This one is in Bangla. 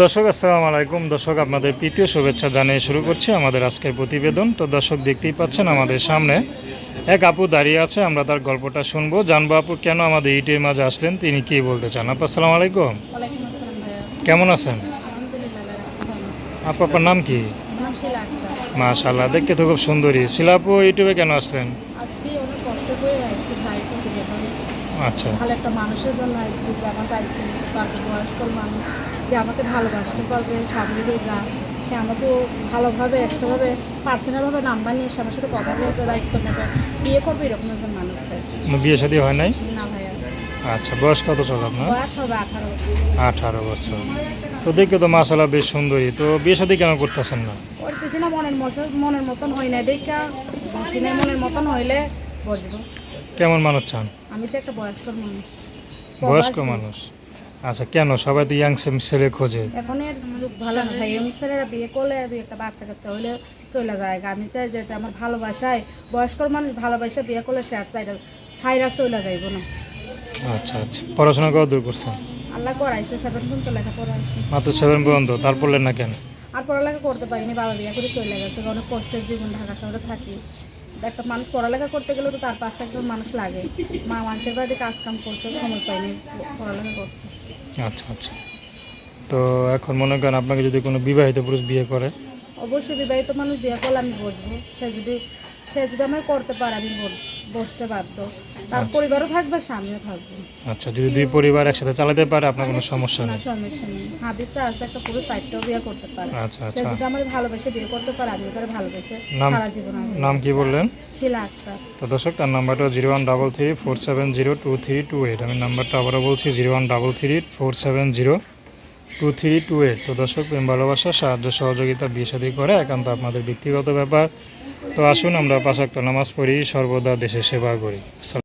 দর্শক আসসালামু আলাইকুম। দর্শক আপনাদের তৃতীয় শুভেচ্ছা জানিয়ে শুরু করছি আমাদের আজকের প্রতিবেদন। তো দর্শক দেখতেই পাচ্ছেন আমাদের সামনে এক আপু দাঁড়িয়ে আছে আমরা তার গল্পটা শুনব। জানব আপু কেন আমাদের ইটের মাঝে আসলেন তিনি কি বলতে চান? আপু আসসালামু আলাইকুম। কেমন আছেন? আপু আপনার নাম কি? মাশাল্লাহ দেখতে তো খুব সুন্দরী শিলা আপু ইউটিউবে কেন আসলেন আসছি অনেক কষ্ট করে আসছি ভাই প্রতিবেদনে আচ্ছা। ভালো একটা মানুষের জন্য আসছি যে আমার দায়িত্ব নিতে পারবে বয়স্ক মানুষ যে আমাকে ভালোবাসতে পারবে সামনে যা। সে আমাকে ভালোভাবে এক্সট্রাভাবে পার্সোনালভাবে নাম্বার নিয়ে সে আমার সাথে কথা বলবে দায়িত্ব নেবে। বিয়ে করবে এরকম একজন মানুষ চাই বিয়ে শাদী হয় নাই? না ভাইয়া। আচ্ছা বয়স কত চলে আপনার? বয়স হবে আঠারো। আঠারো বছর। তো দেখে তো মাশাল্লাহ বেশ সুন্দরী। তো বিয়ে শাদী কেন করতেছেন না? করতেছি না মনের মতো মনের মতন হয় না দেখা মনের মতন হইলে বসবো। কেমন মানুষ চান? আমি যে একটা বয়স্ক মানুষ। বয়স্ক মানুষ? আচ্ছা কেন? সবাই তো ইয়াং ছেলে খোঁজে। এখন এর যুগ ভালো না ভাই। ইয়ং ছেলেরা বিয়ে করলে আর একটা বাচ্চা কাচ্চা হইলে চলে যায়। আমি চাই যে আমার ভালোবাসায় বয়স্ক মানুষ ভালোবাসা বিয়ে করলে সে আর সাইরা সাইরা চলে যাইব না। আচ্ছা আচ্ছা। পড়াশোনা কত দূর করছেন? আল্লাহ করাইছে সেভেন পর্যন্ত লেখাপড়া আছে মাত্র সেভেন পর্যন্ত? তার পড়লেন না কেন? আর পড়ালেখা করতে পারিনি বাবা বিয়ে করে চলে গেছে। অনেক কষ্টের জীবন ঢাকা শহরে থাকি। একটা মানুষ পড়ালেখা করতে গেলে তো তার পাশে একজন মানুষ লাগে। মা মানুষের বাড়িতে কাজ কাম করছে সময় পাইনি পড়ালেখা করতে। আচ্ছা আচ্ছা। তো এখন মনে করেন আপনাকে যদি কোনো বিবাহিত পুরুষ বিয়ে করে? অবশ্যই বিবাহিত মানুষ বিয়ে করলে আমি বসবো। সে যদি সে যদি করতে পারে আমি বস- বসতে বাধ্য তার পরিবারও থাকবে স্বামীও থাকবে। আচ্ছা যদি দুই পরিবার একসাথে চালাতে পারে আপনার কোনো সমস্যা নেই? সমস্যা নেই। হাদিসে আছে একটা পুরুষ চারটাও বিয়ে করতে পারে। আচ্ছা সে আচ্ছা। যদি আমার ভালোবেসে বিয়ে করতে পারে আমি তার ভালোবেসে সারা জীবন আমি নাম কি বললেন? শিলা আক্তার। তো দর্শক তার নাম্বারটা zero one double three four seven zero two three two eight. আমি নাম্বারটা আবারও বলছি zero one double three four seven zero two three two eight. তো দর্শক প্রেম ভালোবাসা সাহায্য সহযোগিতা বিয়ে করে একান্ত আপনাদের ব্যক্তিগত ব্যাপার। তো আসুন আমরা পাশাক্ত নামাজ পড়ি সর্বদা দেশে সেবা করি।